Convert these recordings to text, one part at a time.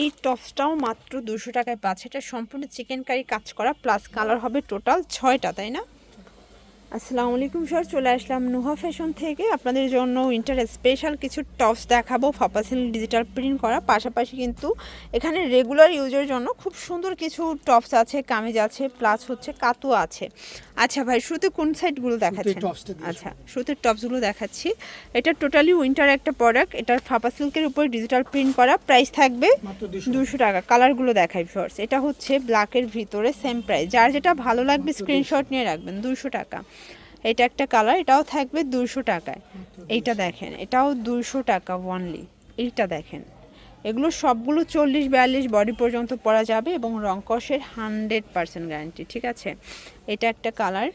এই টপসটাও মাত্র দুশো টাকায় পাচ্ছে। এটা সম্পূর্ণ চিকেন কারি কাজ করা প্লাস কালার হবে টোটাল ছয়টা, তাই না? আসসালামু আলাইকুম স্যার চলে আসলাম নুহা ফ্যাশন থেকে। আপনাদের জন্য উইন্টার স্পেশাল কিছু টপস দেখাবো ফাপাসিল ডিজিটাল প্রিন্ট করা। পাশাপাশি কিন্তু এখানে রেগুলার ইউজের জন্য খুব সুন্দর কিছু টপস আছে কামিজ আছে প্লাস হচ্ছে কাতু আছে। আচ্ছা ভাই শুরুতে কোন সাইডগুলো দেখাচ্ছেন? আচ্ছা শুরুতে টপসগুলো দেখাচ্ছি। এটা টোটালি উইন্টার একটা প্রোডাক্ট এটার ফাপা সিল্কের উপর ডিজিটাল প্রিন্ট করা। প্রাইস থাকবে দুশো দুশো টাকা। কালারগুলো দেখাই ফার্স এটা হচ্ছে ব্ল্যাকের ভিতরে সেম প্রাইস যার যেটা ভালো লাগবে স্ক্রিনশট নিয়ে রাখবেন দুশো টাকা। এটা একটা কালার এটাও থাকবে দুশো টাকায়। এইটা দেখেন এটাও দুশো টাকা ওয়ানলি এইটা দেখেন। এগুলো সবগুলো চল্লিশ বিয়াল্লিশ বডি পর্যন্ত পরা যাবে এবং রংকসের হান্ড্রেড পার্সেন্ট গ্যারান্টি ঠিক আছে? এটা একটা কালার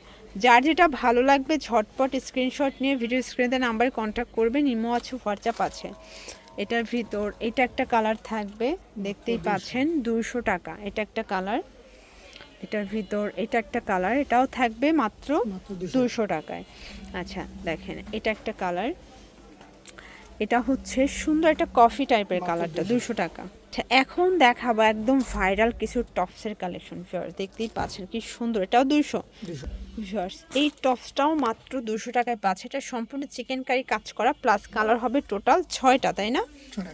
যার যেটা ভালো লাগবে ঝটপট স্ক্রিনশট নিয়ে ভিডিও স্ক্রিনে নাম্বারে কন্ট্যাক্ট করবেন ইমো আছে হোয়াটসঅ্যাপ আছে। এটার ভিতর এটা একটা কালার থাকবে দেখতেই পাচ্ছেন দুশো টাকা এটা একটা কালার এটার ভিতর এটা একটা কালার এটাও থাকবে মাত্র দুশো। টাকায়। আচ্ছা দেখেন এটা একটা কালার এটা হচ্ছে সুন্দর একটা কফি টাইপের কালারটা দুশো। টাকা। আচ্ছা এখন দেখাবো একদম ভাইরাল কিছু টপসের কালেকশন ফিওর দেখতেই পাচ্ছেন কি সুন্দর এটাও দুশো দুশো এই টপসটাও মাত্র দুশো টাকায় পাচ্ছে। এটা সম্পূর্ণ চিকেন কারি কাজ করা প্লাস কালার হবে টোটাল ছয়টা তাই না?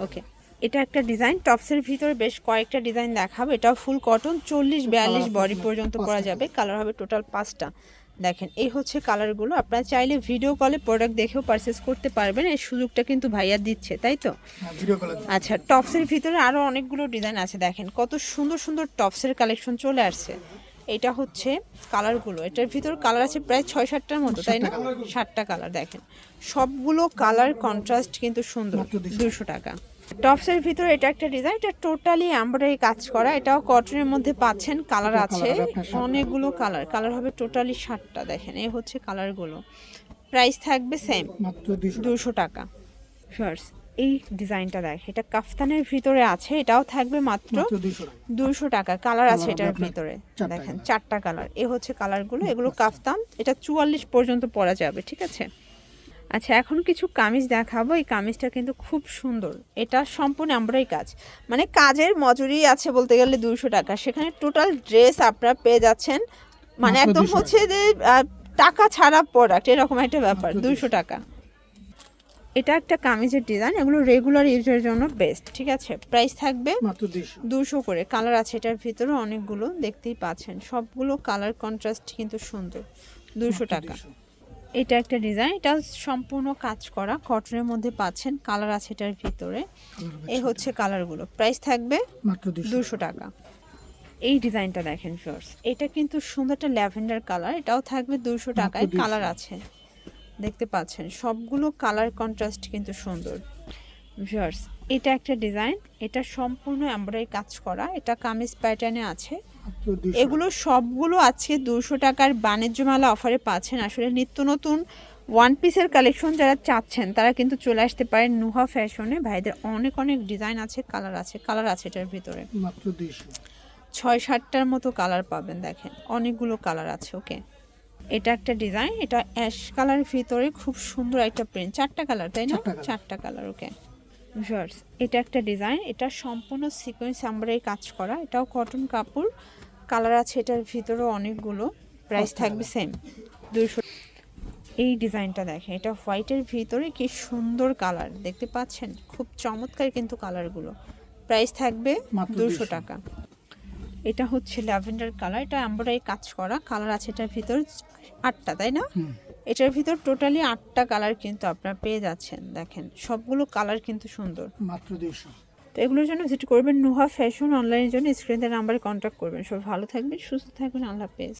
ওকে এটা একটা ডিজাইন টপসের ভিতরে বেশ কয়েকটা ডিজাইন দেখাবো। এটাও ফুল কটন চল্লিশ বিয়াল্লিশ বডি পর্যন্ত করা যাবে। কালার হবে টোটাল পাঁচটা। দেখেন এই হচ্ছে কালারগুলো আপনারা চাইলে ভিডিও কলে প্রোডাক্ট দেখেও পারচেস করতে পারবেন। এই সুযোগটা কিন্তু ভাইয়া দিচ্ছে তাই তো? হ্যাঁ আচ্ছা টপসের ভিতরে আরও অনেকগুলো ডিজাইন আছে। দেখেন কত সুন্দর সুন্দর টপসের কালেকশন চলে আসছে। এটা হচ্ছে কালারগুলো এটার ভিতর কালার আছে প্রায় ছয় সাতটার মতো তাই না? সাতটা কালার দেখেন। সবগুলো কালার কন্ট্রাস্ট কিন্তু সুন্দর। দুশো টাকা। টপসের ভিতরে এটা একটা ডিজাইন এটা টোটালি এমব্রয়ডারি কাজ করা। এটাও কটনের মধ্যে পাচ্ছেন কালার আছে? অনেকগুলো কালার কালার হবে টোটালি ষাটটা দেখেন এই হচ্ছে কালারগুলো প্রাইস থাকবে সেম দুশো টাকা। ফার্স্ট এই ডিজাইনটা দেখ এটা কাফতানের ভিতরে আছে এটাও থাকবে মাত্র মাত্র দুশো টাকা। কালার আছে এটার ভিতরে দেখেন চারটা কালার এ হচ্ছে কালারগুলো এগুলো কাফতান এটা চুয়াল্লিশ পর্যন্ত পরা যাবে ঠিক আছে? আচ্ছা এখন কিছু কামিজ দেখাবো। এই কামিজটা কিন্তু খুব সুন্দর। এটা সম্পূর্ণ আমরাই কাজ। মানে কাজের মজুরি আছে বলতে গেলে দুশো টাকা। সেখানে টোটাল ড্রেস আপনারা পেয়ে যাচ্ছেন। মানে একদম হচ্ছে যে টাকা ছাড়া প্রোডাক্ট এরকম একটা ব্যাপার দুশো টাকা। এটা একটা কামিজের ডিজাইন এগুলো রেগুলার ইউজের জন্য বেস্ট ঠিক আছে? প্রাইস থাকবে দুশো করে। কালার আছে এটার ভিতরে অনেকগুলো দেখতেই পাচ্ছেন। সবগুলো কালার কন্ট্রাস্ট কিন্তু সুন্দর। দুশো টাকা। এটা একটা ডিজাইন এটা সম্পূর্ণ কাজ করা কটনের মধ্যে পাচ্ছেন কালার আছে এটার ভিতরে। এই হচ্ছে কালারগুলো প্রাইস থাকবে মাত্র দুশো টাকা। এই ডিজাইনটা দেখেন ফিওর্স এটা কিন্তু সুন্দর একটা ল্যাভেন্ডার কালার এটাও থাকবে দুশো টাকায় কালার আছে। দেখতে পাচ্ছেন সবগুলো কালার কন্ট্রাস্ট কিন্তু সুন্দর। ভিউয়ার্স এটা একটা ডিজাইন এটা সম্পূর্ণ এমব্রয়ডারি কাজ করা এটা কামিজ প্যাটার্নে আছে। এগুলো সবগুলো আজকে দুশো টাকার বাণিজ্য মেলা অফারে পাচ্ছেন। আসলে নিত্য নতুন ওয়ান পিসের কালেকশন যারা চাচ্ছেন তারা কিন্তু চলে আসতে পারেন নুহা ফ্যাশনে ভাইদের অনেক অনেক ডিজাইন আছে কালার আছে কালার আছে এটার ভিতরে। মাত্র ছয় সাতটার মতো কালার পাবেন দেখেন। অনেকগুলো কালার আছে ওকে এটা একটা ডিজাইন এটা অ্যাশ কালারের ভিতরে খুব সুন্দর একটা প্রিন্ট চারটা কালার তাই না? চারটা কালার ওকে ভিউয়ার্স এটা একটা ডিজাইন এটা সম্পূর্ণ সিকোয়েন্স আমরাই কাজ করা। এটাও কটন কাপড় কালার আছে এটার ভিতরেও অনেকগুলো প্রাইস থাকবে সেম দুশো এই ডিজাইনটা দেখেন এটা হোয়াইটের ভিতরে কি সুন্দর কালার দেখতে পাচ্ছেন? খুব চমৎকার কিন্তু কালারগুলো। প্রাইস থাকবে দুশো টাকা। এটা হচ্ছে ল্যাভেন্ডার কালার এটা আমরাই কাজ করা। কালার আছে এটার ভিতর আটটা তাই না? এটার ভিতর টোটালি আটটা কালার কিন্তু আপনারা পেয়ে যাচ্ছেন দেখেন। সবগুলো কালার কিন্তু সুন্দর। মাত্র দুশো তো এগুলোর জন্য ভিজিট করবেন নুহা ফ্যাশন অনলাইনের জন্য স্ক্রিনের নাম্বারে কন্ট্যাক্ট করবেন। সব ভালো থাকবেন সুস্থ থাকবেন আল্লাহ হাফেজ।